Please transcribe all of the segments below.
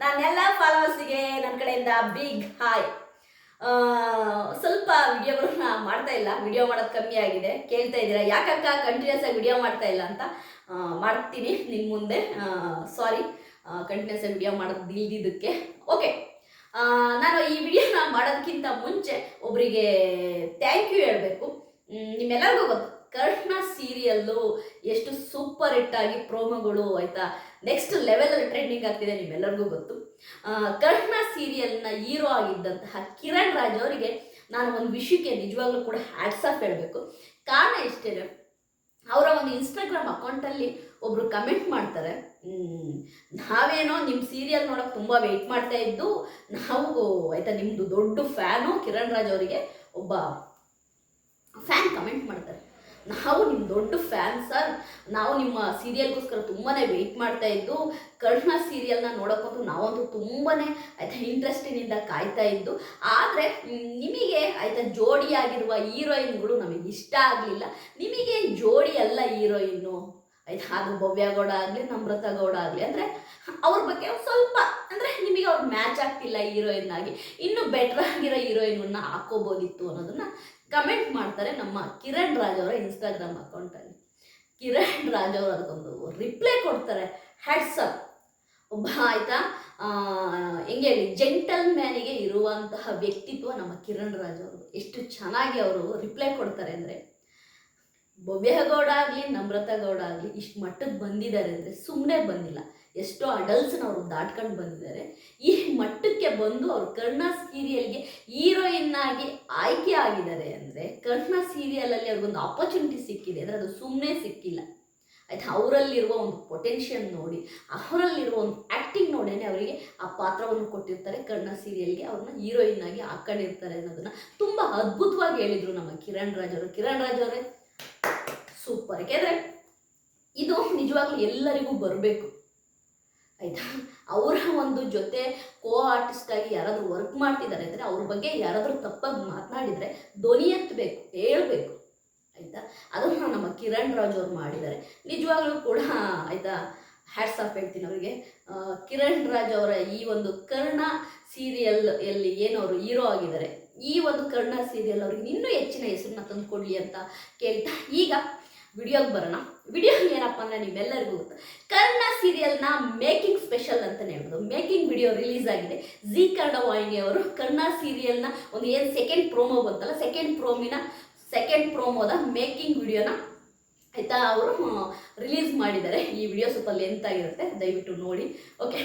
ನನ್ನೆಲ್ಲ ಫಾಲೋವರ್ಸಿಗೆ ನನ್ನ ಕಡೆಯಿಂದ ಬಿಗ್ ಹಾಯ್ ಸ್ವಲ್ಪ ವಿಡಿಯೋಗಳನ್ನ ಮಾಡ್ತಾ ಇಲ್ಲ ವಿಡಿಯೋ ಮಾಡೋದು ಕಮ್ಮಿ ಆಗಿದೆ. ಕೇಳ್ತಾ ಇದ್ದೀರಾ? ಯಾಕಕ್ಕ ಕಂಟಿನ್ಯೂಸ್ ಆಗಿ ವಿಡಿಯೋ ಮಾಡ್ತಾ ಇಲ್ಲ ಅಂತ? ಮಾಡ್ತೀನಿ ನಿಮ್ಮ ಮುಂದೆ. ಸಾರಿ ಕಂಟಿನ್ಯೂಸ್ ಆಗಿ ವಿಡಿಯೋ ಮಾಡೋದು ಇಲ್ದಿದ್ದಕ್ಕೆ. ಓಕೆ ನಾನು ಈ ವಿಡಿಯೋನ ಮಾಡೋದಕ್ಕಿಂತ ಮುಂಚೆ ಒಬ್ಬರಿಗೆ ಥ್ಯಾಂಕ್ ಯು ಹೇಳಬೇಕು. ನಿಮ್ಮೆಲ್ಲರಿಗೂ ಗೊತ್ತು, ಕರ್ಣ ಸೀರಿಯಲ್ಲು ಎಷ್ಟು ಸೂಪರ್ ಹಿಟ್ ಆಗಿ ಪ್ರೋಮೋಗಳು ಆಯ್ತಾ? ನೆಕ್ಸ್ಟ್ ಲೆವೆಲಲ್ಲಿ ಟ್ರೆಂಡಿಂಗ್ ಆಗ್ತಿದೆ ನಿಮ್ಮೆಲ್ಲರಿಗೂ ಗೊತ್ತು. ಕರ್ಣ ಸೀರಿಯಲ್ನ ಹೀರೋ ಆಗಿದ್ದಂತಹ ಕಿರಣ್ ರಾಜ್ ಅವರಿಗೆ ನಾನು ಒಂದು ವಿಷಯಕ್ಕೆ ನಿಜವಾಗ್ಲೂ ಕೂಡ ಹ್ಯಾಟ್ಸ್ ಆಫ್ ಹೇಳಬೇಕು. ಕಾರಣ ಇಷ್ಟೇ ಅವರ ಒಂದು ಇನ್ಸ್ಟಾಗ್ರಾಮ್ ಅಕೌಂಟಲ್ಲಿ ಒಬ್ರು ಕಮೆಂಟ್ ಮಾಡ್ತಾರೆ. ನಾವೇನೋ ನಿಮ್ಮ ಸೀರಿಯಲ್ ನೋಡೋಕೆ ತುಂಬ ವೆಯ್ಟ್ ಮಾಡ್ತಾ ಇದ್ದು, ನಾವು ಆಯ್ತಾ ನಿಮ್ಮದು ದೊಡ್ಡ ಫ್ಯಾನು ಕಿರಣ್ ರಾಜ್ ಅವರಿಗೆ ಒಬ್ಬ ಫ್ಯಾನ್ ಕಮೆಂಟ್ ಮಾಡ್ತಾರೆ. ನಾವು ನಿಮ್ಮ ದೊಡ್ಡ ಫ್ಯಾನ್ ಸರ್. ನಾವು ನಿಮ್ಮ ಸೀರಿಯಲ್ಗೋಸ್ಕರ ತುಂಬಾ ವೆಯ್ಟ್ ಮಾಡ್ತಾ ಇದ್ದು ಕರ್ಣ ಸೀರಿಯಲ್ನ ನೋಡೋಕ್ಕಂತೂ ನಾವಂತೂ ತುಂಬಾ ಆಯಿತಾ ಇಂಟ್ರೆಸ್ಟಿನಿಂದ ಕಾಯ್ತಾ ಇದ್ದು. ಆದರೆ, ನಿಮಗೆ ಆಯಿತಾ ಜೋಡಿಯಾಗಿರುವ ಹೀರೋಯಿನ್ಗಳು ನಮಗೆ ಇಷ್ಟ ಆಗಲಿಲ್ಲ. ನಿಮಗೆ ಜೋಡಿ ಅಲ್ಲ ಹೀರೋಯಿನ್ನು? ಆಯ್ತಾ ಅದು ಭವ್ಯ ಗೌಡ ಆಗಲಿ ನಮ್ರತಾ ಗೌಡ ಆಗಲಿ, ಅಂದರೆ ಅವ್ರ ಬಗ್ಗೆ ಸ್ವಲ್ಪ, ಅಂದರೆ ನಿಮಗೆ ಅವ್ರು ಮ್ಯಾಚ್ ಆಗ್ತಿಲ್ಲ ಹೀರೋಯಿನ್ ಆಗಿ. ಇನ್ನೂ ಬೆಟರ್ ಆಗಿರೋ ಹೀರೋಯಿನನ್ನ ಹಾಕೋಬೋದಿತ್ತು ಅನ್ನೋದನ್ನ ಕಮೆಂಟ್ ಮಾಡ್ತಾರೆ ನಮ್ಮ ಕಿರಣ್ ರಾಜ್ ಅವರ ಇನ್ಸ್ಟಾಗ್ರಾಮ್ ಅಕೌಂಟಲ್ಲಿ ಕಿರಣ್ ರಾಜ್ ಅವರು ಅದಕ್ಕೊಂದು ರಿಪ್ಲೈ ಕೊಡ್ತಾರೆ. ಹ್ಯಾಟ್ಸಪ್ ಒಬ್ಬ ಆಯ್ತಾ ಹೆಂಗೆ ಹೇಳಿ ಜೆಂಟಲ್ ಮ್ಯಾನಿಗೆ ಇರುವಂತಹ ವ್ಯಕ್ತಿತ್ವ ನಮ್ಮ ಕಿರಣ್ ರಾಜ್ ಅವರು. ಎಷ್ಟು ಚೆನ್ನಾಗಿ ಅವರು ರಿಪ್ಲೈ ಕೊಡ್ತಾರೆ ಅಂದರೆ ಭವ್ಯಗೌಡ ಆಗಲಿ ನಮ್ರತಾ ಗೌಡ ಆಗಲಿ ಇಷ್ಟು ಮಟ್ಟಕ್ಕೆ ಬಂದಿದ್ದಾರೆ ಅಂದರೆ ಸುಮ್ಮನೆ ಬಂದಿಲ್ಲ. ಎಷ್ಟೋ ಅಡಲ್ಟ್ಸ್ನ ಅವರು ದಾಟ್ಕೊಂಡು ಬಂದಿದ್ದಾರೆ. ಈ ಮಟ್ಟಕ್ಕೆ ಬಂದು ಅವರು ಕರ್ಣ ಸೀರಿಯಲ್ಗೆ ಹೀರೋಯಿನ್ ಆಗಿ ಆಯ್ಕೆ ಆಗಿದ್ದಾರೆ ಅಂದರೆ ಕರ್ಣ ಸೀರಿಯಲಲ್ಲಿ ಅವ್ರಿಗೊಂದು ಆಪರ್ಚುನಿಟಿ ಸಿಕ್ಕಿದೆ ಅಂದರೆ ಅದು ಸುಮ್ಮನೆ ಸಿಕ್ಕಿಲ್ಲ. ಆಯ್ತು? ಅವರಲ್ಲಿರುವ ಒಂದು ಪೊಟೆನ್ಷಿಯಲ್ ನೋಡಿ, ಅವರಲ್ಲಿರುವ ಒಂದು ಆ್ಯಕ್ಟಿಂಗ್ ನೋಡೇ ಅವರಿಗೆ ಆ ಪಾತ್ರವನ್ನು ಕೊಟ್ಟಿರ್ತಾರೆ. ಕರ್ಣ ಸೀರಿಯಲ್ಗೆ ಅವ್ರನ್ನ ಹೀರೋಯಿನ್ ಆಗಿ ಹಾಕೊಂಡಿರ್ತಾರೆ ಅನ್ನೋದನ್ನು ತುಂಬ ಅದ್ಭುತವಾಗಿ ಹೇಳಿದರು ನಮ್ಮ ಕಿರಣ್ ರಾಜ್ ಅವರು. ಕಿರಣ್ ರಾಜ್ ಅವರೇ ಸೂಪರ್ ಯಾಕೆಂದರೆ ಇದು ನಿಜವಾಗ್ಲೂ ಎಲ್ಲರಿಗೂ ಬರಬೇಕು. ಆಯ್ತಾ? ಅವರ ಒಂದು ಜೊತೆ ಕೋ ಆರ್ಟಿಸ್ಟ್ ಆಗಿ ಯಾರಾದರೂ ವರ್ಕ್ ಮಾಡ್ತಿದ್ದಾರೆ ಅಂದರೆ ಅವ್ರ ಬಗ್ಗೆ ಯಾರಾದರೂ ತಪ್ಪಾಗಿ ಮಾತನಾಡಿದರೆ ಧ್ವನಿ ಎತ್ತಬೇಕು, ಹೇಳ್ಬೇಕು. ಆಯಿತಾ? ಅದನ್ನು ನಮ್ಮ ಕಿರಣ್ ರಾಜ್ ಅವ್ರು ಮಾಡಿದ್ದಾರೆ. ನಿಜವಾಗ್ಲೂ ಕೂಡ, ಆಯಿತಾ? ಹ್ಯಾಟ್ಸ್ ಆಫ್ ಹೇಳ್ತೀನಿ ಅವರಿಗೆ. ಕಿರಣ್ ರಾಜ್ ಅವರ ಈ ಒಂದು ಕರ್ಣ ಸೀರಿಯಲ್ ಎಲ್ಲಿ ಏನು ಅವರು ಹೀರೋ ಆಗಿದ್ದಾರೆ. ಈ ಒಂದು ಕರ್ಣ ಸೀರಿಯಲ್ ಅವ್ರಿಗೆ ಇನ್ನೂ ಹೆಚ್ಚಿನ ಹೆಸರನ್ನ ತಂದುಕೊಡ್ಲಿ ಅಂತ ಕೇಳ್ತಾ. ಈಗ ವಿಡಿಯೋಗೆ ಬರೋಣ. ವಿಡಿಯೋ ಏನಪ್ಪ ಅಂದರೆ ನಿಮ್ಮೆಲ್ಲರಿಗೂ ಗೊತ್ತು. ಕರ್ಣ ಸೀರಿಯಲ್ನ ಮೇಕಿಂಗ್ ಸ್ಪೆಷಲ್ ಅಂತಲೇ ಹೇಳ್ಬೋದು. ಮೇಕಿಂಗ್ ವಿಡಿಯೋ ರಿಲೀಸ್ ಆಗಿದೆ. ಜಿ ಕನ್ನಡ ವಾಹಿನಿ ಅವರು ಕರ್ಣ ಸೀರಿಯಲ್ನ ಒಂದು ಏನು ಸೆಕೆಂಡ್ ಪ್ರೋಮೋ ಬಂತಲ್ಲ ಸೆಕೆಂಡ್ ಪ್ರೋಮಿನ ಸೆಕೆಂಡ್ ಪ್ರೋಮೋದ ಮೇಕಿಂಗ್ ವಿಡಿಯೋನ ಆಯಿತಾ ಅವರು ರಿಲೀಸ್ ಮಾಡಿದ್ದಾರೆ. ಈ ವಿಡಿಯೋ ಸ್ವಲ್ಪ ಲೆಂತ್ ಆಗಿರುತ್ತೆ, ದಯವಿಟ್ಟು ನೋಡಿ. ಓಕೆ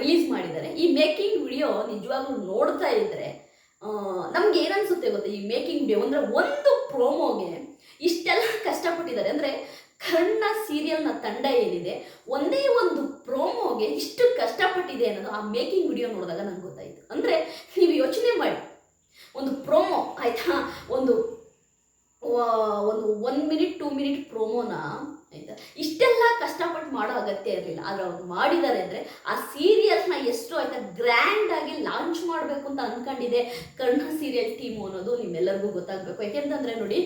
ರಿಲೀಸ್ ಮಾಡಿದ್ದಾರೆ. ಈ ಮೇಕಿಂಗ್ ವಿಡಿಯೋ ನಿಜವಾಗ್ಲೂ ನೋಡ್ತಾ ಇದ್ದರೆ ನಮ್ಗೆ ಏನನ್ಸುತ್ತೆ ಗೊತ್ತಾ? ಈ ಮೇಕಿಂಗ್ ಡೇ ಅಂದರೆ ಒಂದು ಪ್ರೋಮೋಗೆ ಇಷ್ಟೆಲ್ಲ ಕಷ್ಟಪಟ್ಟಿದ್ದಾರೆ. ಅಂದರೆ ಕನ್ನಡ ಸೀರಿಯಲ್ನ ತಂಡ ಏನಿದೆ, ಒಂದೇ ಒಂದು ಪ್ರೋಮೋಗೆ ಇಷ್ಟು ಕಷ್ಟಪಟ್ಟಿದೆ ಅನ್ನೋದು ಆ ಮೇಕಿಂಗ್ ವಿಡಿಯೋ ನೋಡಿದಾಗ ನಂಗೆ ಗೊತ್ತಾಯಿತು. ಅಂದರೆ ನೀವು ಯೋಚನೆ ಮಾಡಿ. ಒಂದು ಪ್ರೋಮೋ ಆಯಿತಾ? ಒಂದು ಒಂದು ಒನ್ ಮಿನಿಟ್ ಟೂ ಮಿನಿಟ್ ಪ್ರೋಮೋನ ಆಯಿತಾ ಇಷ್ಟೆಲ್ಲ ಕಷ್ಟಪಟ್ಟು ಮಾಡೋ ಅಗತ್ಯ ಇರಲಿಲ್ಲ. ಆದರೆ ಅವ್ರು ಮಾಡಿದ್ದಾರೆ ಅಂದರೆ ಆ ಸೀರಿಯಲ್ನ ಎಷ್ಟು ಆಯಿತಾ ಗ್ರ್ಯಾಂಡಾಗಿ ಲಾಂಚ್ ಮಾಡಬೇಕು ಅಂತ ಅಂದ್ಕೊಂಡಿದೆ ಕರ್ಣ ಸೀರಿಯಲ್ ಟೀಮು ಅನ್ನೋದು ನಿಮ್ಮೆಲ್ಲರಿಗೂ ಗೊತ್ತಾಗಬೇಕು. ಯಾಕೆಂತಂದರೆ ನೋಡಿ,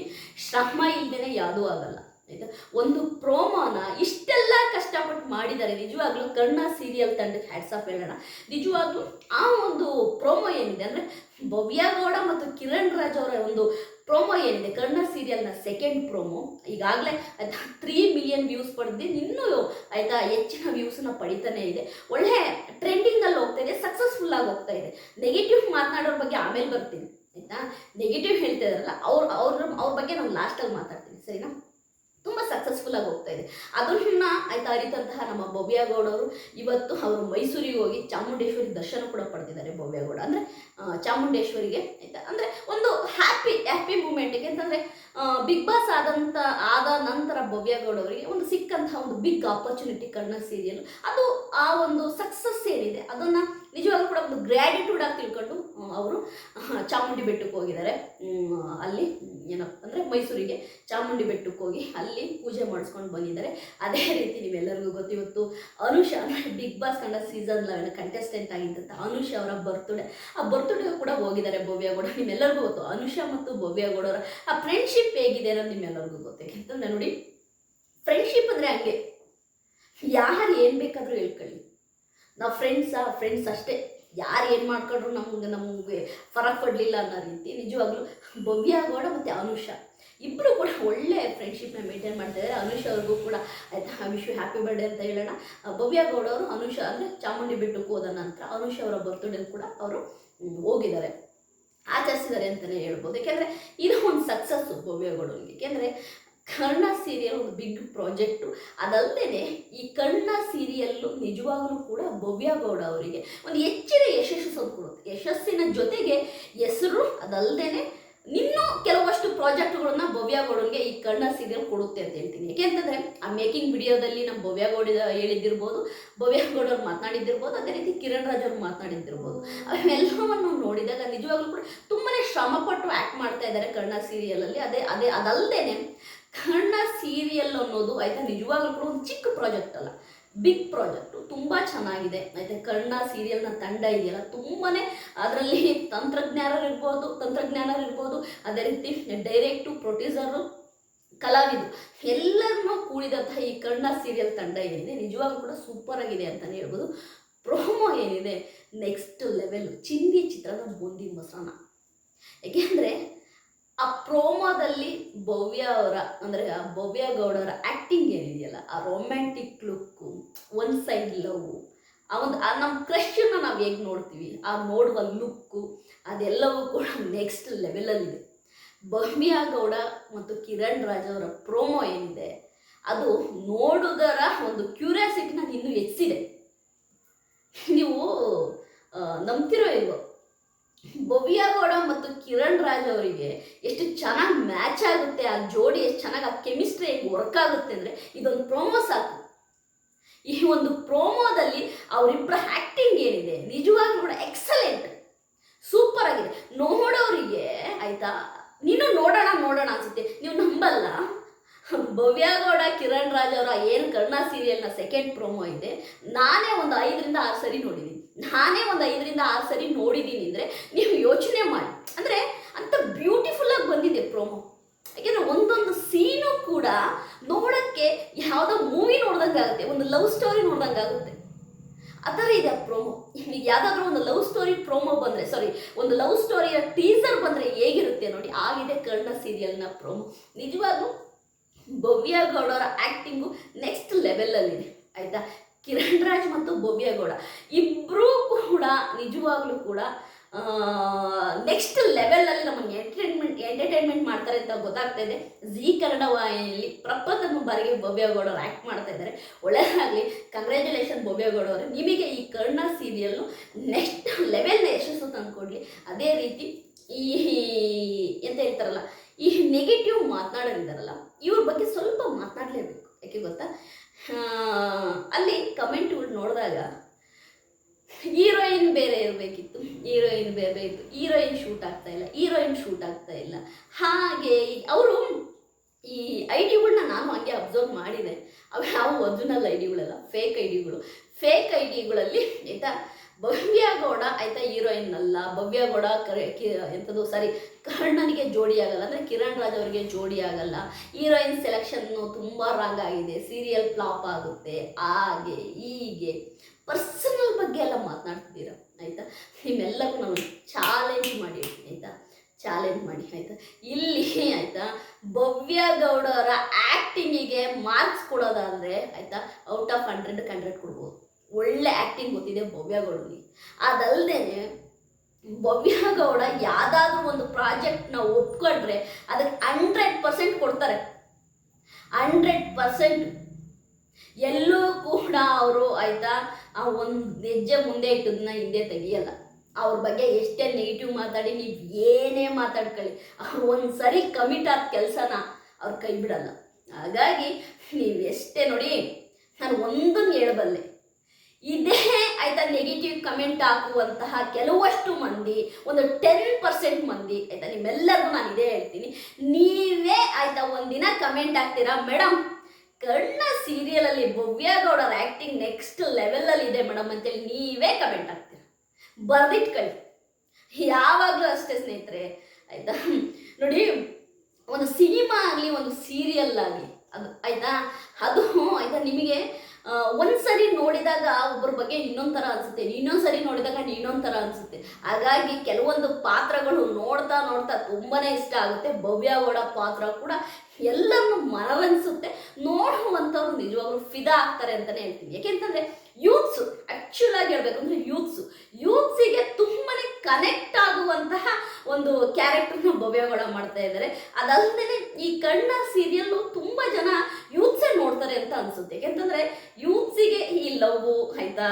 ಶ್ರಮ ಇಲ್ಲದೇ ಯಾವುದೂ ಆಗಲ್ಲ, ಆಯಿತಾ? ಒಂದು ಪ್ರೋಮೋನ ಇಷ್ಟೆಲ್ಲ ಕಷ್ಟಪಟ್ಟು ಮಾಡಿದ್ದಾರೆ. ನಿಜವಾಗ್ಲೂ ಕರ್ಣ ಸೀರಿಯಲ್ ತಂಡಕ್ಕೆ ಹ್ಯಾಟ್ಸ್ ಆಫ್ ಹೇಳೋಣ. ನಿಜವಾಗ್ಲೂ ಆ ಒಂದು ಪ್ರೋಮೋ ಏನಿದೆ ಅಂದರೆ ಭವ್ಯ ಗೌಡ ಮತ್ತು ಕಿರಣ್ ರಾಜ್ ಅವರ ಒಂದು ಪ್ರೋಮೋ ಏನಿದೆ? ಕನ್ನಡ ಸೀರಿಯಲ್ನ ಸೆಕೆಂಡ್ ಪ್ರೋಮೋ ಈಗಾಗಲೇ ಆಯ್ತಾ ತ್ರೀ ಮಿಲಿಯನ್ ವ್ಯೂಸ್ ಪಡೆದು ಇನ್ನೂ ಆಯಿತಾ ಹೆಚ್ಚಿನ ವ್ಯೂಸನ್ನ ಪಡಿತಾನೆ ಇದೆ. ಒಳ್ಳೆ ಟ್ರೆಂಡಿಂಗಲ್ಲಿ ಹೋಗ್ತಾ ಇದೆ ಸಕ್ಸಸ್ಫುಲ್ ಆಗಿ ಹೋಗ್ತಾ ಇದೆ. ನೆಗೆಟಿವ್ ಮಾತನಾಡೋರ ಬಗ್ಗೆ ಆಮೇಲೆ ಬರ್ತೀನಿ, ಆಯಿತಾ? ನೆಗೆಟಿವ್ ಹೇಳ್ತಾ ಇದಾರಲ್ಲ ಅವ್ರ ಅವ್ರ ಅವ್ರ ಬಗ್ಗೆ ನಾನು ಲಾಸ್ಟಲ್ಲಿ ಮಾತಾಡ್ತೀನಿ, ಸರಿನಾ? ತುಂಬ ಸಕ್ಸಸ್ಫುಲ್ ಆಗಿ ಹೋಗ್ತಾ ಇದೆ. ಅದನ್ನ ಆಯ್ತಾ ಅರಿತಂತಹ ನಮ್ಮ ಭವ್ಯಗೌಡವರು ಇವತ್ತು ಅವರು ಮೈಸೂರಿಗೆ ಹೋಗಿ ಚಾಮುಂಡೇಶ್ವರಿ ದರ್ಶನ ಕೂಡ ಪಡೆದಿದ್ದಾರೆ ಭವ್ಯಗೌಡ ಅಂದರೆ ಚಾಮುಂಡೇಶ್ವರಿಗೆ, ಆಯ್ತಾ? ಅಂದರೆ ಒಂದು ಹ್ಯಾಪಿ ಹ್ಯಾಪಿ ಮೂಮೆಂಟ್ ಯಾಕೆಂತಂದರೆ ಬಿಗ್ ಬಾಸ್ ಆದಂಥ ಆದ ನಂತರ ಭವ್ಯಗೌಡ ಅವರಿಗೆ ಒಂದು ಸಿಕ್ಕಂತಹ ಒಂದು ಬಿಗ್ ಆಪರ್ಚುನಿಟಿ ಕರ್ಣ ಸೀರಿಯಲ್ ಅದು ಆ ಒಂದು ಸಕ್ಸಸ್ ಏನಿದೆ, ಅದನ್ನು ನಿಜವಾಗ್ಲೂ ಕೂಡ ಒಂದು ಗ್ರ್ಯಾಟಿಟ್ಯೂಡ್ ಆಗಿ ತಿಳ್ಕೊಂಡು ಅವರು ಚಾಮುಂಡಿ ಬೆಟ್ಟಕ್ಕೆ ಹೋಗಿದ್ದಾರೆ. ಅಲ್ಲಿ ಏನಪ್ಪ ಅಂದರೆ ಮೈಸೂರಿಗೆ ಚಾಮುಂಡಿ ಬೆಟ್ಟಕ್ಕೆ ಹೋಗಿ ಅಲ್ಲಿ ಪೂಜೆ ಮಾಡಿಸ್ಕೊಂಡು ಬಂದಿದ್ದಾರೆ. ಅದೇ ರೀತಿ ನೀವೆಲ್ಲರಿಗೂ ಗೊತ್ತು, ಇವತ್ತು ಅನುಷ, ಅಂದರೆ Bigg Boss Kannada season eleven contestant ಆಗಿದ್ದಂಥ Anusha ಅವರ ಬರ್ತ್ಡೇ ಆ ಬರ್ತ್ಡೇಗೂ ಕೂಡ ಹೋಗಿದ್ದಾರೆ ಭವ್ಯಗೌಡ ನಿಮ್ಮೆಲ್ಲರಿಗೂ ಗೊತ್ತು, ಅನುಷ ಮತ್ತು ಭವ್ಯಗೌಡ ಅವರ ಆ ಫ್ರೆಂಡ್ಶಿಪ್ ಹೇಗಿದೆ ಅನ್ನೋದು ನಿಮ್ಮೆಲ್ಲರಿಗೂ ಗೊತ್ತೇ. ಯಾಕೆಂತಂದ್ರೆ ನೋಡಿ. ಫ್ರೆಂಡ್ಶಿಪ್ ಅಂದರೆ ಹಂಗೆ. ಯಾರು ಏನು ಬೇಕಾದರೂ ಹೇಳ್ಕೊಳ್ಳಿ. ನಾವು ಫ್ರೆಂಡ್ಸಾ ಫ್ರೆಂಡ್ಸ್ ಅಷ್ಟೇ. ಯಾರು ಏನು ಮಾಡ್ಕೊಂಡ್ರು ನಮ್ಗೆ, ನಮಗೆ ಫರಕ್ ಪಡಲಿಲ್ಲ ಅನ್ನೋ ರೀತಿ ನಿಜವಾಗ್ಲೂ ಭವ್ಯ ಗೌಡ ಮತ್ತು ಅನುಷ. ಇಬ್ಬರು ಕೂಡ ಒಳ್ಳೆ ಫ್ರೆಂಡ್ಶಿಪ್ನ ಮೇಂಟೈನ್ ಮಾಡ್ತಾ ಅನುಷ ಅವ್ರಿಗೂ ಕೂಡ ಆಯ್ತಾ ವಿಶ್ ಹ್ಯಾಪಿ ಬರ್ಡೇ ಅಂತ ಹೇಳೋಣ. ಭವ್ಯ ಗೌಡ ಅವರು ಅನುಷ ಅಂದರೆ ಚಾಮುಂಡಿ ಬೆಟ್ಟಕ್ಕೆ ಹೋದ ನಂತರ ಅನುಷ ಅವರ ಬರ್ತ್ಡೇ ಕೂಡ ಅವರು ಹೋಗಿದ್ದಾರೆ. ಆಚರಿಸಿದ್ದಾರೆ ಅಂತಲೇ ಹೇಳ್ಬೋದು. ಯಾಕೆಂದರೆ ಇದು ಒಂದು ಸಕ್ಸಸ್ಸು ಭವ್ಯಗೌಡನಿಗೆ ಏಕೆಂದರೆ ಕರ್ಣ ಸೀರಿಯಲ್ ಒಂದು ಬಿಗ್ ಪ್ರಾಜೆಕ್ಟು ಅದಲ್ಲದೆ ಈ ಕರ್ಣ ಸೀರಿಯಲ್ಲು ನಿಜವಾಗಲೂ ಕೂಡ ಭವ್ಯಗೌಡ ಅವರಿಗೆ ಒಂದು ಹೆಚ್ಚಿನ ಯಶಸ್ಸು ಕೊಡುತ್ತೆ ಯಶಸ್ಸಿನ ಜೊತೆಗೆ ಹೆಸರು ಅದಲ್ಲದೆ ಇನ್ನೂ ಕೆಲವಷ್ಟು ಪ್ರಾಜೆಕ್ಟ್ಗಳನ್ನ ಭವ್ಯಗೌಡನಿಗೆ ಈ ಕರ್ಣ ಸೀರಿಯಲ್ ಕೊಡುತ್ತೆ ಅಂತ ಹೇಳ್ತೀನಿ. ಯಾಕೆಂತಂದ್ರೆ ಆ ಮೇಕಿಂಗ್ ವಿಡಿಯೋದಲ್ಲಿ ನಮ್ಮ ಭವ್ಯಗೌಡ ಹೇಳಿದ್ದಿರ್ಬೋದು ಭವ್ಯಗೌಡವ್ರು ಮಾತನಾಡಿದ್ದಿರ್ಬೋದು, ಅದೇ ರೀತಿ ಕಿರಣ್ ರಾಜ್ ಅವ್ರು ಮಾತನಾಡಿದ್ದಿರ್ಬೋದು. ಅವೆಲ್ಲವನ್ನು ನೋಡಿದಾಗ ನಿಜವಾಗ್ಲೂ ಕೂಡ ತುಂಬಾನೇ ಶ್ರಮಪಟ್ಟು ಆ್ಯಕ್ಟ್ ಮಾಡ್ತಾ ಇದ್ದಾರೆ ಕರ್ಣ ಸೀರಿಯಲಲ್ಲಿ. ಅದೇ ಅದೇ ಅದಲ್ಲದೆ ಕರ್ಣ ಸೀರಿಯಲ್ ಅನ್ನೋದು ಆಯ್ತಾ ನಿಜವಾಗ್ಲೂ ಕೂಡ ಒಂದು ಚಿಕ್ಕ ಪ್ರಾಜೆಕ್ಟ್ ಅಲ್ಲ. ಬಿಗ್ ಪ್ರಾಜೆಕ್ಟು ತುಂಬ ಚೆನ್ನಾಗಿದೆ. ಮತ್ತು ಕರ್ಣ ಸೀರಿಯಲ್ನ ತಂಡ ಇದೆಯಲ್ಲ ತುಂಬಾ ಅದರಲ್ಲಿ ತಂತ್ರಜ್ಞಾನರು ಇರ್ಬೋದು ತಂತ್ರಜ್ಞಾನರು ಇರ್ಬೋದು, ಅದೇ ರೀತಿ ಡೈರೆಕ್ಟು ಪ್ರೊಡ್ಯೂಸರು ಕಲಾವಿದರು. ಎಲ್ಲರನ್ನೂ ಕೂಡಿದಂತಹ ಈ ಕರ್ಣ ಸೀರಿಯಲ್ ತಂಡ ಏನಿದೆ, ನಿಜವಾಗ್ಲೂ ಕೂಡ ಸೂಪರ್ ಆಗಿದೆ ಅಂತಲೇ ಹೇಳ್ಬೋದು. ಪ್ರೋಮೋ ಏನಿದೆ ನೆಕ್ಸ್ಟ್ ಲೆವೆಲ್ ಚಿಂದಿ ಚಿತ್ರದ ಬೂಂದಿ ಮಸಾನ ಏಕೆಂದರೆ ಆ ಪ್ರೋಮೋದಲ್ಲಿ ಭವ್ಯ ಅವರ, ಅಂದರೆ ಆ ಭವ್ಯ ಗೌಡರ ಆ್ಯಕ್ಟಿಂಗ್ ಏನಿದೆಯಲ್ಲ, ಆ romantic look one side love ಆ ಒಂದು, ಆ ನಮ್ಮ ಕ್ರಶನ್ನು ನಾವು ಹೇಗೆ ನೋಡ್ತೀವಿ? ಆ ನೋಡುವ ಲುಕ್ಕು ಅದೆಲ್ಲವೂ ಕೂಡ ನೆಕ್ಸ್ಟ್ ಲೆವೆಲಲ್ಲಿದೆ ಭವ್ಯ ಗೌಡ ಮತ್ತು ಕಿರಣ್ ರಾಜ್ ಅವರ ಪ್ರೋಮೋ ಏನಿದೆ, ಅದು ನೋಡುಗರ ಒಂದು ಕ್ಯೂರಿಯಾಸಿಟಿನ ಇನ್ನೂ ಹೆಚ್ಚಿದೆ. ನೀವು ನಂಬ್ತಿರೋ ಇಲ್ವೋ? ಭವ್ಯ ಗೌಡ ಮತ್ತು ಕಿರಣ್ ರಾಜ್ ಅವರಿಗೆ ಎಷ್ಟು ಚೆನ್ನಾಗಿ ಮ್ಯಾಚ್ ಆಗುತ್ತೆ, ಆ ಜೋಡಿ ಎಷ್ಟು ಚೆನ್ನಾಗಿ ಆ ಕೆಮಿಸ್ಟ್ರಿ ಹೆಂಗೆ ವರ್ಕ್ ಆಗುತ್ತೆ ಅಂದರೆ ಇದೊಂದು ಪ್ರೋಮೋ ಸಾಕು. ಈ ಒಂದು ಪ್ರೋಮೋದಲ್ಲಿ ಅವರಿಬ್ಬರ ಆ್ಯಕ್ಟಿಂಗ್ ಏನಿದೆ ನಿಜವಾಗ್ಲೂ ಕೂಡ ಎಕ್ಸಲೆಂಟ್ ಸೂಪರ್ ಆಗಿದೆ. ನೋಡೋರಿಗೆ, ಆಯ್ತಾ? ನೀನು ನೋಡೋಣ ನೋಡೋಣ ಅನ್ಸುತ್ತೆ. ನೀವು ನಂಬಲ್ಲ? ಭವ್ಯ ಗೌಡ ಕಿರಣ್ ರಾಜ್ ಅವರ ಏನು ಕರ್ಣ ಸೀರಿಯಲ್ನ ಸೆಕೆಂಡ್ ಪ್ರೊಮೋ ಇದೆ, ನಾನೇ ಒಂದು ಐದರಿಂದ ಆರು ಸರಿ ನೋಡಿದ್ದೀನಿ ನಾನೇ ಒಂದು ಐದರಿಂದ ಆರು ಸರಿ ನೋಡಿದ್ದೀನಿ ಅಂದರೆ ನೀವು ಯೋಚನೆ ಮಾಡಿ. ಅಂದರೆ ಅಂಥ ಬ್ಯೂಟಿಫುಲ್ಲಾಗಿ ಬಂದಿದೆ ಪ್ರೋಮೋ ಯಾಕೆಂದರೆ ಒಂದೊಂದು ಸೀನು ಕೂಡ ನೋಡೋಕ್ಕೆ ಯಾವುದೋ ಮೂವಿ ನೋಡ್ದಂಗೆ ಆಗುತ್ತೆ, ಒಂದು ಲವ್ ಸ್ಟೋರಿ ನೋಡ್ದಂಗೆ ಆಗುತ್ತೆ. ಆ ಥರ ಇದೆ ಪ್ರೋಮೋ ಯಾವುದಾದ್ರೂ ಒಂದು ಲವ್ ಸ್ಟೋರಿ ಪ್ರೊಮೋ ಬಂದರೆ ಸಾರಿ ಒಂದು ಲವ್ ಸ್ಟೋರಿಯ ಟೀಸರ್ ಬಂದರೆ ಹೇಗಿರುತ್ತೆ ನೋಡಿ, ಆಗಿದೆ ಕರ್ಣ ಸೀರಿಯಲ್ನ ಪ್ರೊಮೋ ನಿಜವಾಗ್ಲೂ ಭವ್ಯ ಗೌಡರ ಆ್ಯಕ್ಟಿಂಗು ನೆಕ್ಸ್ಟ್ ಲೆವೆಲಲ್ಲಿದೆ ಆಯಿತಾ? ಕಿರಣ್ ರಾಜ್ ಮತ್ತು ಭವ್ಯ ಗೌಡ ಇಬ್ಬರೂ ಕೂಡ ನಿಜವಾಗ್ಲೂ ಕೂಡ ನೆಕ್ಸ್ಟ್ ಲೆವೆಲಲ್ಲಿ ನಮಗೆ ಎಂಟರ್ಟೈನ್ಮೆಂಟ್ ಎಂಟರ್ಟೈನ್ಮೆಂಟ್ ಮಾಡ್ತಾರೆ ಅಂತ ಗೊತ್ತಾಗ್ತಾ ಇದೆ. ಜಿ ಕನ್ನಡ ವಾಹಿನಿಯಲ್ಲಿ ಪ್ರಪ್ರಥಮ ಬಾರಿಗೆ ಭವ್ಯ ಗೌಡರು ಆ್ಯಕ್ಟ್ ಮಾಡ್ತಾ ಇದ್ದಾರೆ. ಒಳ್ಳೆಯದಾಗಲಿ ಕಂಗ್ರ್ಯಾಚುಲೇಷನ್ ಭವ್ಯ ಗೌಡ ಅವರೇ. ನಿಮಗೆ ಈ ಕರ್ಣ ಸೀರಿಯಲ್ ನೆಕ್ಸ್ಟ್ ಲೆವೆಲ್ನ ಯಶಸ್ಸು ತಂದುಕೊಡ್ಲಿ. ಅದೇ ರೀತಿ ಈ, ಎಂತ ಹೇಳ್ತಾರಲ್ಲ ಈ ನೆಗೆಟಿವ್ ಮಾತನಾಡೋರಿದ್ದಾರಲ್ಲ, ಇವ್ರ ಬಗ್ಗೆ ಸ್ವಲ್ಪ ಮಾತನಾಡಲೇಬೇಕು ಯಾಕೆ ಗೊತ್ತಾ? ಅಲ್ಲಿ ಕಮೆಂಟ್ಗಳು ನೋಡಿದಾಗ ಹೀರೋಯಿನ್ ಬೇರೆ ಇರಬೇಕಿತ್ತು ಹೀರೋಯಿನ್ ಬೇರೆ ಇತ್ತು ಹೀರೋಯಿನ್ ಶೂಟ್ ಆಗ್ತಾ ಇಲ್ಲ ಹೀರೋಯಿನ್ ಶೂಟ್ ಆಗ್ತಾ ಇಲ್ಲ. ಹಾಗೆ ಅವರು ಈ ಐ ಡಿಗಳನ್ನ ನಾನು ಹಂಗೆ ಅಬ್ಸರ್ವ್ ಮಾಡಿದೆ. ಅವು ಯಾವ ಒರಿಜಿನಲ್ ಐ ಡಿಗಳಲ್ಲ ಫೇಕ್ ಐ ಡಿಗಳು ಫೇಕ್ ಐ ಡಿಗಳಲ್ಲಿ ಆಯಿತಾ? ಭವ್ಯ ಗೌಡ ಆಯ್ತಾ ಹೀರೋಯಿನ್ ಅಲ್ಲ. ಭವ್ಯ ಗೌಡ ಎಂಥದ್ದು ಸಾರಿ ಕರ್ಣನಿಗೆ ಜೋಡಿ ಆಗಲ್ಲ. ಅಂದರೆ ಕಿರಣ್ ರಾಜ್ ಅವರಿಗೆ ಜೋಡಿ ಆಗಲ್ಲ. ಹೀರೋಯಿನ್ ಸೆಲೆಕ್ಷನ್ನು ತುಂಬ ರಾಂಗ್ ಆಗಿದೆ. ಸೀರಿಯಲ್ ಫ್ಲಾಪ್ ಆಗುತ್ತೆ. ಹಾಗೆ, ಹೀಗೆ. ಪರ್ಸನಲ್ ಬಗ್ಗೆ ಎಲ್ಲ ಮಾತನಾಡ್ತಿದ್ದೀರ? ಆಯಿತಾ? ನಿಮ್ಮೆಲ್ಲರಿಗೂ ನಾನು ಚಾಲೆಂಜ್ ಮಾಡಿ ಆಯ್ತಾ? ಚಾಲೆಂಜ್ ಮಾಡಿ, ಆಯಿತಾ? ಇಲ್ಲಿ, ಆಯಿತಾ? ಭವ್ಯ ಗೌಡರ ಆ್ಯಕ್ಟಿಂಗಿಗೆ ಮಾರ್ಕ್ಸ್ ಕೊಡೋದಾದರೆ, ಆಯಿತಾ? ಔಟ್ ಆಫ್ ಹಂಡ್ರೆಡ್ ಹಂಡ್ರೆಡ್ ಕೊಡ್ಬೋದು. ಒಳ್ಳೆ ಆ್ಯಕ್ಟಿಂಗ್ ಗೊತ್ತಿದೆ ಭವ್ಯ ಗೌಡನಿಗೆ ಅದಲ್ಲದೆ ಭವ್ಯ ಗೌಡ ಯಾವುದಾದ್ರೂ ಒಂದು ಪ್ರಾಜೆಕ್ಟ್ನ ಒಪ್ಕೊಂಡ್ರೆ ಅದಕ್ಕೆ ಹಂಡ್ರೆಡ್ ಪರ್ಸೆಂಟ್ ಕೊಡ್ತಾರೆ. ಹಂಡ್ರೆಡ್ ಪರ್ಸೆಂಟ್ ಎಲ್ಲೂ ಕೂಡ ಅವರು ಆಯಿತಾ, ಆ ಒಂದು ಹೆಜ್ಜೆ ಮುಂದೆ ಇಟ್ಟದನ್ನ ಹಿಂದೆ ತೆಗಿಯಲ್ಲ. ಅವ್ರ ಬಗ್ಗೆ ಎಷ್ಟೇ ನೆಗೆಟಿವ್ ಮಾತಾಡಿ, ನೀವು ಏನೇ ಮಾತಾಡ್ಕೊಳ್ಳಿ ಅವ್ರು ಒಂದು ಸರಿ ಕಮಿಟ್ ಆದ ಕೆಲಸನ ಅವ್ರು ಕೈ ಬಿಡಲ್ಲ. ಹಾಗಾಗಿ ನೀವು ಎಷ್ಟೇ ನೋಡಿ, ನಾನು ಒಂದನ್ನು ಹೇಳಬಲ್ಲೆ. ಇದೇ ಆಯ್ತಾ ನೆಗೆಟಿವ್ ಕಮೆಂಟ್ ಹಾಕುವಂತಹ ಕೆಲವಷ್ಟು ಮಂದಿ, ಒಂದು ಟೆನ್ ಪರ್ಸೆಂಟ್ ಮಂದಿ ಆಯ್ತಾ ನಿಮ್ಮೆಲ್ಲರಿಗೂ ನಾನು ಇದೇ ಹೇಳ್ತೀನಿ. ನೀವೇ ಆಯ್ತಾ ಒಂದಿನ ಕಮೆಂಟ್ ಹಾಕ್ತೀರಾ? ಮೇಡಮ್ ಕಣ್ಣ ಸೀರಿಯಲಲ್ಲಿ ಭವ್ಯ ಗೌಡರ ಆ್ಯಕ್ಟಿಂಗ್ ನೆಕ್ಸ್ಟ್ ಲೆವೆಲಲ್ಲಿ ಇದೆ ಮೇಡಮ್ ಅಂತೇಳಿ ನೀವೇ ಕಮೆಂಟ್ ಹಾಕ್ತೀರ? ಬರ್ದಿಟ್ಕೊಳ್ಳಿ ಯಾವಾಗಲೂ ಅಷ್ಟೇ ಸ್ನೇಹಿತರೆ, ಆಯಿತಾ? ನೋಡಿ, ಒಂದು ಸಿನಿಮಾ ಆಗಲಿ, ಒಂದು ಸೀರಿಯಲ್ ಆಗಲಿ, ಅದು, ಆಯಿತಾ? ಅದು, ಆಯಿತಾ ನಿಮಗೆ ಒಂದ್ಸರಿ ನೋಡಿದಾಗ ಒಬ್ಬರ ಬಗ್ಗೆ ಇನ್ನೊಂದು ಥರ ಅನ್ಸುತ್ತೆ. ಇನ್ನೊಂದ್ಸರಿ ನೋಡಿದಾಗ ಇನ್ನೊಂದ್ ಥರ ಅನ್ಸುತ್ತೆ. ಹಾಗಾಗಿ ಕೆಲವೊಂದು ಪಾತ್ರಗಳು ನೋಡ್ತಾ ನೋಡ್ತಾ ತುಂಬಾನೇ ಇಷ್ಟ ಆಗುತ್ತೆ. ಭವ್ಯ ಗೌಡ ಪಾತ್ರ ಕೂಡ ಎಲ್ಲರನ್ನು ಮನರಂಜಿಸುತ್ತೆ ನೋಡುವಂಥವ್ರು ನಿಜವಾಗ್ಲೂ ಫಿದಾ ಆಗ್ತಾರೆ ಅಂತಲೇ ಹೇಳ್ತೀನಿ. ಯಾಕೆಂತಂದ್ರೆ ಯೂತ್ಸು ಆ್ಯಕ್ಚುಲ್ ಆಗಿ ಹೇಳ್ಬೇಕು ಅಂದ್ರೆ ಯೂತ್ಸು ಯೂತ್ಸಿಗೆ ತುಂಬಾನೇ ಕನೆಕ್ಟ್ ಆಗುವಂತಹ ಒಂದು ಕ್ಯಾರೆಕ್ಟರ್ನ ಭವ್ಯಗೊಳ ಮಾಡ್ತಾ ಇದ್ದಾರೆ. ಅದಲ್ಲದೆ ಈ ಕಣ್ಣ ಸೀರಿಯಲ್ಲು ತುಂಬ ಜನ ಯೂತ್ಸೇ ನೋಡ್ತಾರೆ ಅಂತ ಅನ್ಸುತ್ತೆ. ಯಾಕೆಂತಂದರೆ ಯೂತ್ಸಿಗೆ ಈ ಲವ್ ಆಯ್ತಾ?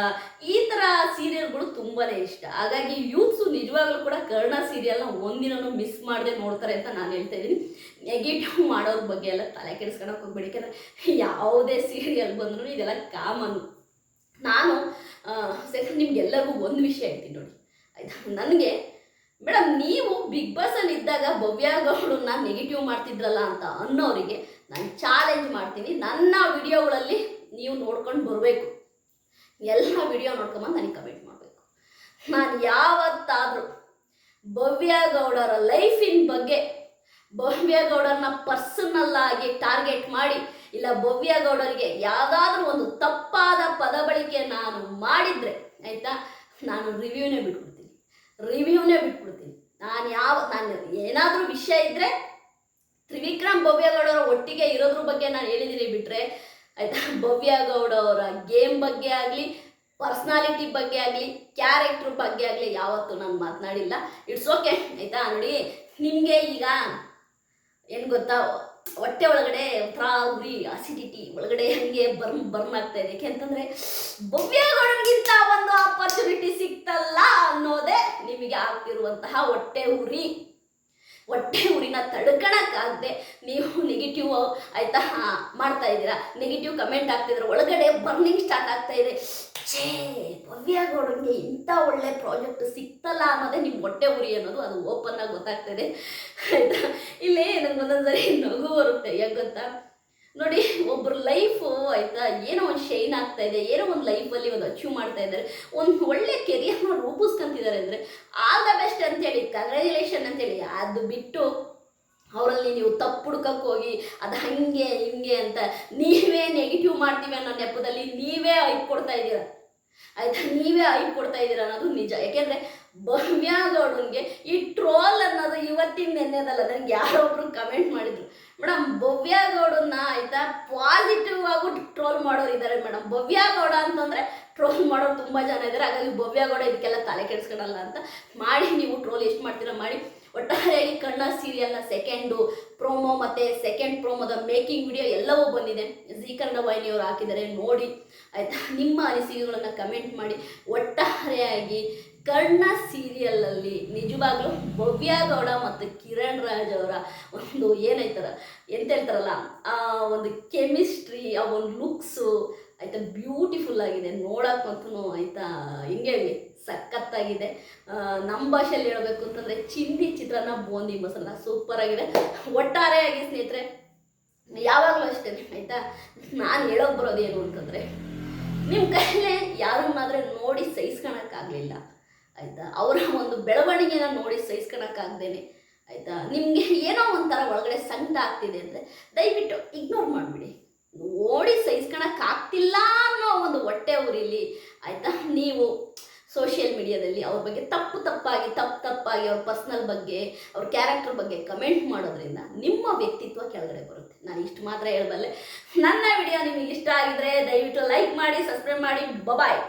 ಈ ಥರ ಸೀರಿಯಲ್ಗಳು ತುಂಬಾನೇ ಇಷ್ಟ. ಹಾಗಾಗಿ ಯೂತ್ಸು ನಿಜವಾಗ್ಲೂ ಕೂಡ ಕರ್ಣ ಸೀರಿಯಲ್ನ ಒಂದಿನೂ ಮಿಸ್ ಮಾಡದೆ ನೋಡ್ತಾರೆ ಅಂತ ನಾನು ಹೇಳ್ತಾ ಇದ್ದೀನಿ. ನೆಗೆಟಿವ್ ಮಾಡೋರ ಬಗ್ಗೆ ಎಲ್ಲ ತಲೆ ಕೆಡಿಸ್ಕೊಳಕ್ಕೆ ಹೋಗ್ಬೇಡಿ. ಯಾಕಂದ್ರೆ ಯಾವುದೇ ಸೀರಿಯಲ್ ಬಂದರೂ ಇದೆಲ್ಲ ಕಾಮನ್ ನಾನು ಸೆಕೆಂಡ್ ನಿಮ್ಗೆಲ್ಲರಿಗೂ ಒಂದು ವಿಷಯ ಹೇಳ್ತೀನಿ ನೋಡಿ. ಆಯ್ತಾ? ನನಗೆ ಮೇಡಮ್ ನೀವು ಬಿಗ್ ಬಾಸಲ್ಲಿ ಇದ್ದಾಗ ಭವ್ಯ ಗೌಡನ್ನ ನೆಗೆಟಿವ್ ಮಾಡ್ತಿದ್ರಲ್ಲ ಅಂತ ಅನ್ನೋರಿಗೆ ನಾನು ಚಾಲೆಂಜ್ ಮಾಡ್ತೀನಿ. ನನ್ನ ವಿಡಿಯೋಗಳಲ್ಲಿ ನೀವು ನೋಡ್ಕೊಂಡು ಬರಬೇಕು. ಎಲ್ಲ ವಿಡಿಯೋ ನೋಡ್ಕೊಂಬಂದು ನನಗೆ ಕಮೆಂಟ್ ಮಾಡಬೇಕು. ನಾನು ಯಾವತ್ತಾದರೂ ಭವ್ಯ ಗೌಡರ ಲೈಫಿನ ಬಗ್ಗೆ, ಭವ್ಯ ಗೌಡರನ್ನ ಪರ್ಸನಲ್ ಆಗಿ ಟಾರ್ಗೆಟ್ ಮಾಡಿ ಇಲ್ಲ ಭವ್ಯ ಗೌಡರಿಗೆ ಯಾವುದಾದ್ರೂ ಒಂದು ತಪ್ಪಾದ ಪದ ಬಳಕೆ ನಾನು ಮಾಡಿದರೆ, ಆಯಿತಾ? ನಾನು ರಿವ್ಯೂನೇ ಬಿಟ್ಬಿಡ್ತೀನಿ. ರಿವ್ಯೂನೇ ಬಿಟ್ಬಿಡ್ತೀನಿ. ನಾನು ಯಾವ, ನಾನು ಏನಾದರೂ ವಿಷಯ ಇದ್ದರೆ ತ್ರಿವಿಕ್ರಮ್ ಭವ್ಯ ಗೌಡರ ಒಟ್ಟಿಗೆ ಇರೋದ್ರ ಬಗ್ಗೆ ನಾನು ಹೇಳಿದ್ದೀನಿ ಬಿಟ್ಟರೆ ಆಯಿತಾ? ಭವ್ಯ ಗೌಡವರ ಗೇಮ್ ಬಗ್ಗೆ ಆಗಲಿ, ಪರ್ಸ್ನಾಲಿಟಿ ಬಗ್ಗೆ ಆಗಲಿ, ಕ್ಯಾರೆಕ್ಟ್ರ್ ಬಗ್ಗೆ ಆಗಲಿ ಯಾವತ್ತೂ ನಾನು ಮಾತನಾಡಿಲ್ಲ. ಇಟ್ಸ್ ಓಕೆ ಆಯಿತಾ? ನೋಡಿ, ನಿಮಗೆ ಈಗ ಏನು ಗೊತ್ತಾ? ಹೊಟ್ಟೆ ಒಳಗಡೆ ಒಂಥರ ಉರಿ ಅಸಿಡಿಟಿ ಒಳಗಡೆ ಹಂಗೆ ಬರ್ಮ್ ಬರ್ಮ್ ಆಗ್ತಾ ಇದೆ. ಯಾಕೆಂತಂದ್ರೆ ಭವ್ಯಗಳಿಗಿಂತ ಒಂದು ಆಪರ್ಚುನಿಟಿ ಸಿಕ್ತಲ್ಲ ಅನ್ನೋದೇ ನಿಮಗೆ ಆಗ್ತಿರುವಂತಹ ಹೊಟ್ಟೆ ಉರಿ. ಹೊಟ್ಟೆ ಉರಿನ ತಡ್ಕೊಳಕ್ಕಾಗದೆ ನೀವು ನೆಗೆಟಿವ್ ಆಯ್ತಾ? ಮಾಡ್ತಾ ಇದ್ದೀರಾ. ನೆಗೆಟಿವ್ ಕಮೆಂಟ್ ಆಗ್ತಿದ್ರೆ ಒಳಗಡೆ ಬರ್ನಿಂಗ್ ಸ್ಟಾರ್ಟ್ ಆಗ್ತಾ ಇದೆ. ಛೇ, ಭವ್ಯ ಗೌಡಂಗೆ ಇಂಥ ಒಳ್ಳೆ ಪ್ರಾಜೆಕ್ಟ್ ಸಿಕ್ತಲ್ಲ ಅನ್ನೋದೇ ನಿಮ್ಮ ಹೊಟ್ಟೆ ಉರಿ ಅನ್ನೋದು ಅದು ಓಪನ್ ಆಗಿ ಗೊತ್ತಾಗ್ತದೆ ಆಯ್ತಾ? ಇಲ್ಲೇ ನನಗೆ ಒಂದೊಂದ್ಸರಿ ನಗು ಬರುತ್ತೆ. ಯಾಕಂತ ನೋಡಿ ಒಬ್ಬರ ಲೈಫು ಆಯ್ತಾ? ಏನೋ ಒಂದು ಶೈನ್ ಆಗ್ತಾ ಇದೆ, ಏನೋ ಒಂದು ಲೈಫಲ್ಲಿ ಒಂದು ಅಚೀವ್ ಮಾಡ್ತಾ ಇದ್ದಾರೆ. ಒಂದು ಒಳ್ಳೆ ಕೆರಿಯರ್ನ ರೂಪಿಸ್ಕೊಂತಿದ್ದಾರೆ ಅಂದರೆ ಆಲ್ ದ ಬೆಸ್ಟ್ ಅಂತೇಳಿ ಕಂಗ್ರ್ಯಾಚುಲೇಷನ್ ಅಂತೇಳಿ, ಅದು ಬಿಟ್ಟು ಅವರಲ್ಲಿ ನೀವು ತಪ್ಪು ಹುಡ್ಕಕ್ಕೆ ಹೋಗಿ, ಅದು ಹಂಗೆ, ಹಿಂಗೆ ಅಂತ ನೀವೇ ನೆಗೆಟಿವ್ ಮಾಡ್ತೀವಿ ಅನ್ನೋ ನೆಪದಲ್ಲಿ ನೀವೇ ಐಪ್ ಕೊಡ್ತಾ ಇದ್ದೀರಾ? ಆಯ್ತಾ? ನೀವೇ ಐಪ್ ಕೊಡ್ತಾ ಇದ್ದೀರಾ ಅನ್ನೋದು ನಿಜ. ಯಾಕೆಂದರೆ ಭವ್ಯ ಗೌಡನ್ಗೆ ಈ ಟ್ರೋಲ್ ಅನ್ನೋದು ಇವತ್ತಿನ ನೆನ್ನೆದಲ್ಲ ನನಗೆ ಯಾರೊಬ್ರು ಕಮೆಂಟ್ ಮಾಡಿದ್ರು. ಮೇಡಮ್ ಭವ್ಯ ಗೌಡನ್ನ ಆಯ್ತಾ? ಪಾಸಿಟಿವ್ ಆಗು ಟ್ರೋಲ್ ಮಾಡೋರು ಇದ್ದಾರೆ ಮೇಡಮ್ ಭವ್ಯ ಗೌಡ ಅಂತಂದ್ರೆ ಟ್ರೋಲ್ ಮಾಡೋರು ತುಂಬ ಜನ ಇದ್ದಾರೆ ಹಾಗಾಗಿ ಭವ್ಯ ಗೌಡ ಇದಕ್ಕೆಲ್ಲ ತಲೆ ಕೆಡಿಸ್ಕೊಳಲ್ಲ ಅಂತ ಮಾಡಿ ನೀವು ಟ್ರೋಲ್ ಎಷ್ಟು ಮಾಡ್ತೀರಾ ಮಾಡಿ. ಒಟ್ಟಾರೆಯಾಗಿ ಕಣ್ಣ, ಸೀರಿಯಲ್ನ ಸೆಕೆಂಡು ಪ್ರೋಮೋ ಮತ್ತು ಸೆಕೆಂಡ್ ಪ್ರೋಮೋದ ಮೇಕಿಂಗ್ ವಿಡಿಯೋ ಎಲ್ಲವೂ ಬಂದಿದೆ. ಜಿ ಕನ್ನಡ ವಾಹಿನಿಯವರು ಹಾಕಿದ್ದಾರೆ, ನೋಡಿ. ಆಯಿತಾ? ನಿಮ್ಮ ಅನಿಸಿಕೆಗಳನ್ನು ಕಮೆಂಟ್ ಮಾಡಿ. ಒಟ್ಟಾರೆಯಾಗಿ ಕರ್ಣ ಸೀರಿಯಲಲ್ಲಿ ನಿಜವಾಗ್ಲೂ ಭವ್ಯ ಗೌಡ ಮತ್ತು ಕಿರಣ್ ರಾಜ್ ಅವರ ಒಂದು ಏನೈತಾರ ಎಂತ ಹೇಳ್ತಾರಲ್ಲ, ಆ ಒಂದು ಕೆಮಿಸ್ಟ್ರಿ, ಆ ಒಂದು ಲುಕ್ಸು ಆಯಿತಾ ಬ್ಯೂಟಿಫುಲ್ ಆಗಿದೆ ನೋಡೋಕ್ಕಂತೂ ಆಯ್ತಾ ಹಿಂಗೆ ಸಖತ್ತಾಗಿದೆ. ನಮ್ಮ ಭಾಷೆಯಲ್ಲಿ ಹೇಳಬೇಕು ಅಂತಂದರೆ ಚಿಂದಿ ಚಿತ್ರಾನ್ನ ಬೋಂದಿ ಮಸಾಲ ಸೂಪರ್ ಆಗಿದೆ. ಒಟ್ಟಾರೆಯಾಗಿ ಸ್ನೇಹಿತರೆ, ಯಾವಾಗಲೂ ಅಷ್ಟೇ, ಆಯಿತಾ? ನಾನು ಹೇಳೋಕೆ ಬರೋದೇನು ಅಂತಂದರೆ ನಿಮ್ಮ ಕೈಲೇ ಯಾರನ್ನಾದ್ರೆ ನೋಡಿ ಸಹಿಸ್ಕೊಳಕ್ಕಾಗಲಿಲ್ಲ. ಆಯಿತಾ? ಅವರ ಒಂದು ಬೆಳವಣಿಗೆನ ನೋಡಿ ಸಹಿಸ್ಕೊಳಕ್ಕಾಗ್ದೇನೆ, ಆಯಿತಾ? ನಿಮಗೆ ಏನೋ ಒಂಥರ ಒಳಗಡೆ ಸಂಕಟ ಆಗ್ತಿದೆ ಅಂದರೆ ದಯವಿಟ್ಟು ಇಗ್ನೋರ್ ಮಾಡಿಬಿಡಿ. ನೋಡಿ ಸಹಿಸ್ಕೊಳಕ್ಕಾಗ್ತಿಲ್ಲ ಅನ್ನೋ ಒಂದು ಹೊಟ್ಟೆ ಊರಿಲಿ, ಆಯಿತಾ? ನೀವು ಸೋಷಿಯಲ್ ಮೀಡಿಯಾದಲ್ಲಿ ಅವ್ರ ಬಗ್ಗೆ ತಪ್ಪು ತಪ್ಪಾಗಿ ತಪ್ಪು ತಪ್ಪಾಗಿ ಅವ್ರ ಪರ್ಸ್ನಲ್ ಬಗ್ಗೆ, ಅವ್ರ ಕ್ಯಾರೆಕ್ಟರ್ ಬಗ್ಗೆ ಕಮೆಂಟ್ ಮಾಡೋದ್ರಿಂದ ನಿಮ್ಮ ವ್ಯಕ್ತಿತ್ವ ಕೆಳಗಡೆ ಬರುತ್ತೆ. ನಾನು ಇಷ್ಟು ಮಾತ್ರ ಹೇಳಬಲ್ಲೆ. ನನ್ನ ವಿಡಿಯೋ ನಿಮಗೆ ಇಷ್ಟ ಆಗಿದ್ರೆ ದಯವಿಟ್ಟು ಲೈಕ್ ಮಾಡಿ ಸಬ್ಸ್ಕ್ರೈಬ್ ಮಾಡಿ. ಬಬಾಯ್